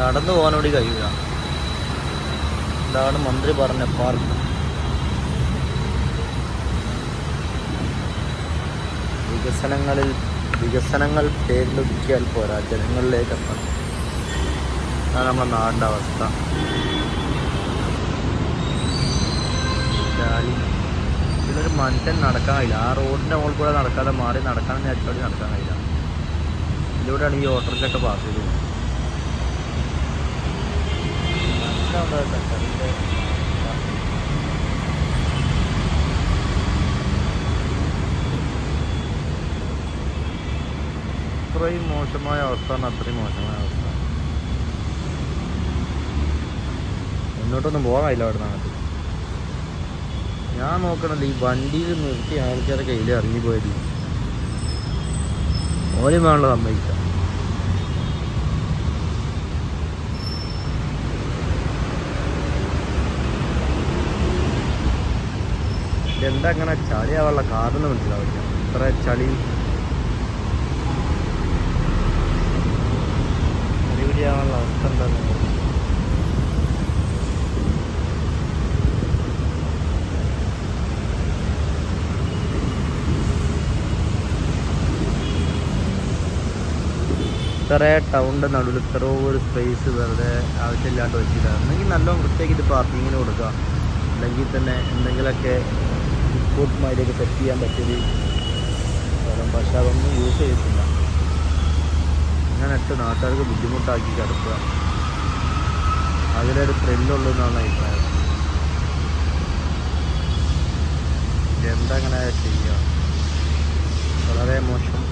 നടന്നു പോകാൻ വേണ്ടി കഴിയില്ല ഇതാണ് മന്ത്രി പറഞ്ഞ പാർക്ക് വികസനങ്ങളിൽ വികസനങ്ങൾ പേരിലൊതുക്കിയാൽ പോരാ. ജനങ്ങളിലേക്ക് എത്തണം. അതാണ് നമ്മുടെ നാടിന്റെ അവസ്ഥ. ഇതിലൊരു മനുഷ്യൻ നടക്കാൻ കഴിയില്ല. ആ റോഡിന്റെ മുകളിൽ കൂടെ നടക്കാതെ മാറി നടക്കാൻ നേരത്തോടെ നടക്കാൻ കഴിയില്ല. ഇതിലൂടെയാണ് ഈ ഓട്ടോറിക്ഷൊക്കെ പാസ് ചെയ്ത് അത്രയും മോശമായ അവസ്ഥ ആണ് അത്രയും മോശമായ അവസ്ഥ മുന്നോട്ടൊന്നും പോകാനില്ല അവിടെ നിന്ന് ഞാൻ നോക്കണത് ഈ വണ്ടിയിൽ നിർത്തി ആൾക്കാരെ കയ്യിൽ ഇറങ്ങി പോയത്. ഓലും വേണല്ലോ സമ്മതിക്കാം. എന്താ അങ്ങനെ ചളിയാവാനുള്ള കാരണം മനസ്സിലാവില്ല. ഇത്ര ചളി പിടിയാവാനുള്ള അവസ്ഥ എന്താ ഇത്ര ടൗണിന്റെ നടുവിൽ ഇത്ര ഒരു സ്പേസ് വെറുതെ ആവശ്യമില്ലാണ്ട് വെച്ചിട്ടാണ് എന്നെങ്കിൽ നല്ലോണം വൃത്തിയാക്കി ഇത് പാർക്കിങ്ങിന് കൊടുക്കുക അല്ലെങ്കിൽ തന്നെ എന്തെങ്കിലുമൊക്കെ ഫുഡ് മാതിരിയൊക്കെ സെറ്റ് ചെയ്യാൻ പറ്റിയൊരു സ്ഥലം. പക്ഷേ അതൊന്നും യൂസ് ചെയ്തിട്ടില്ല അങ്ങനെ ഇട്ട് നാട്ടുകാർക്ക് ബുദ്ധിമുട്ടാക്കി കിടക്കുക. അതിലൊരു ത്രില്ലുള്ളൂ എന്നാണ് അഭിപ്രായം. എന്താ അങ്ങനെ ചെയ്യുക വളരെ മോശം